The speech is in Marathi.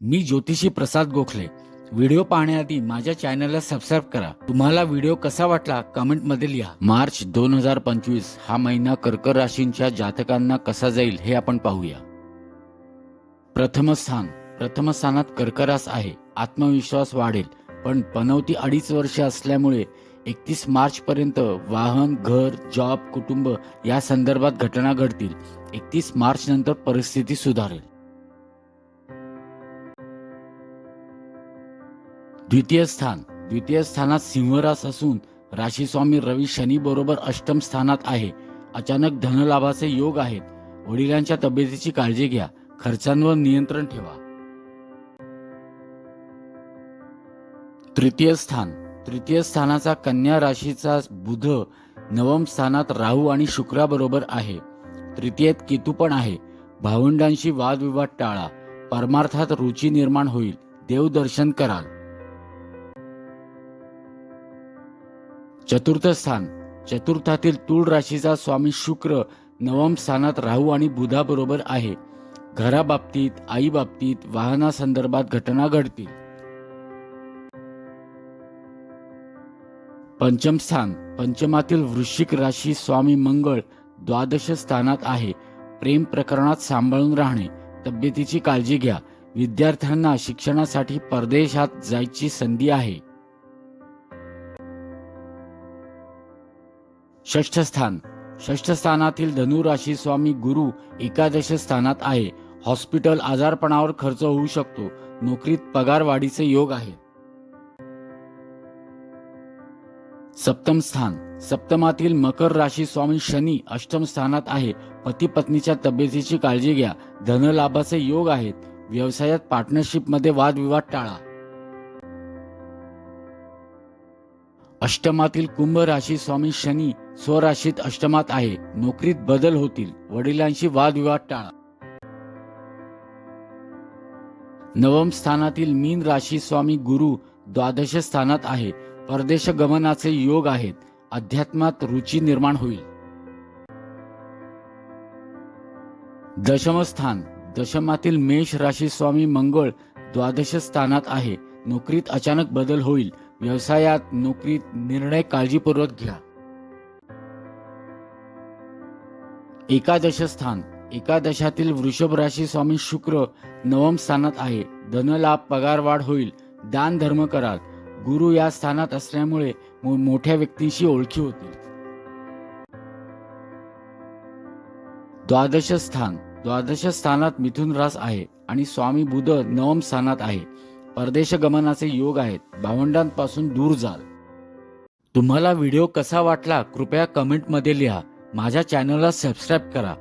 मी ज्योतिषी प्रसाद गोखले. व्हिडिओ पाहण्याआधी माझ्या चॅनलला सबस्क्राईब करा. तुम्हाला व्हिडिओ कसा वाटला कमेंटमध्ये लिहा. मार्च दोन हजार पंचवीस हा महिना कर्क राशींच्या जातकांना कसा जाईल हे आपण पाहूया. प्रथम स्थान. प्रथम स्थानात कर्करास आहे. आत्मविश्वास वाढेल. पण पनवती अडीच वर्ष असल्यामुळे एकतीस मार्च पर्यंत वाहन घर जॉब कुटुंब या संदर्भात घटना घडतील. एकतीस मार्च नंतर परिस्थिती सुधारेल. द्वितीय स्थान. द्वितीय स्थानात सिंहरास असून राशीस्वामी रवी शनी बरोबर अष्टम स्थानात आहे. अचानक धनलाभाचे योग आहेत. वडिलांच्या तब्येतीची काळजी घ्या. खर्चांवर नियंत्रण ठेवा. तृतीय स्थान. तृतीय स्थानाचा कन्या राशीचा बुध नवम स्थानात राहू आणि शुक्राबरोबर आहे. तृतीयेत केतू पण आहे. भावंडांशी वादविवाद टाळा. परमार्थात रुची निर्माण होईल. देवदर्शन कराल. चतुर्थ स्थान. चतुर्थातील तूळ राशीचा स्वामी शुक्र नवम स्थानात राहू आणि बुधाबरोबर आहे. घराबाबतीत आई बाबतीत वाहनासंदर्भात घटना घडतील. पंचम स्थान. पंचमातील वृश्चिक राशी स्वामी मंगळ द्वादश स्थानात आहे. प्रेम प्रकरणात सांभाळून राहणे. तब्येतीची काळजी घ्या. विद्यार्थ्यांना शिक्षणासाठी परदेशात जायची संधी आहे. षष्ठ स्थान षष्ठ स्थानातील स्वामी गुरु एकादश स्थानात आहे. हॉस्पिटल आजारपणावर खर्च होऊ शकतो. नोकरीत पगार वाढीचे योग आहे. सप्तम स्थान. सप्तमातील मकर राशी स्वामी शनी अष्टम स्थानात आहे. पती पत्नीच्या तब्येतीची काळजी घ्या. धनलाभाचे योग आहेत. व्यवसायात पार्टनरशिपमध्ये वादविवाद टाळा. अष्टमातील कुंभ राशी स्वामी शनी स्वराशीत अष्टमात आहे. नोकरीत बदल होतील. वडिलांशी वादविवाद टाळा. नवम स्थानातील मीन राशी स्वामी गुरु द्वादश स्थानात आहे. परदेश गमनाचे योग आहेत. अध्यात्मात रुची निर्माण होईल. दशमस्थान दशमातील मेष राशी स्वामी मंगळ द्वादश स्थानात आहे. नोकरीत अचानक बदल होईल. व्यवसायात नोकरीत निर्णय काळजीपूर्वक घ्या. एकादश स्थान एकादशातील वृषभ राशी स्वामी शुक्र नवम स्थानात आहे. धनलाभ पगार वाढ होईल. दान धर्म कराल. गुरु या स्थानात असल्यामुळे मो- मोठ्या व्यक्तींशी ओळखी होतील. द्वादश स्थान द्वादश स्थानात मिथुन रास आहे आणि स्वामी बुध नवम स्थानात आहे. परदेशगमनाचे योग आहेत. भावंडांपासून दूर जाल. तुम्हाला व्हिडिओ कसा वाटला कृपया कमेंटमध्ये लिहा. माझ्या चॅनलला सबस्क्राईब करा.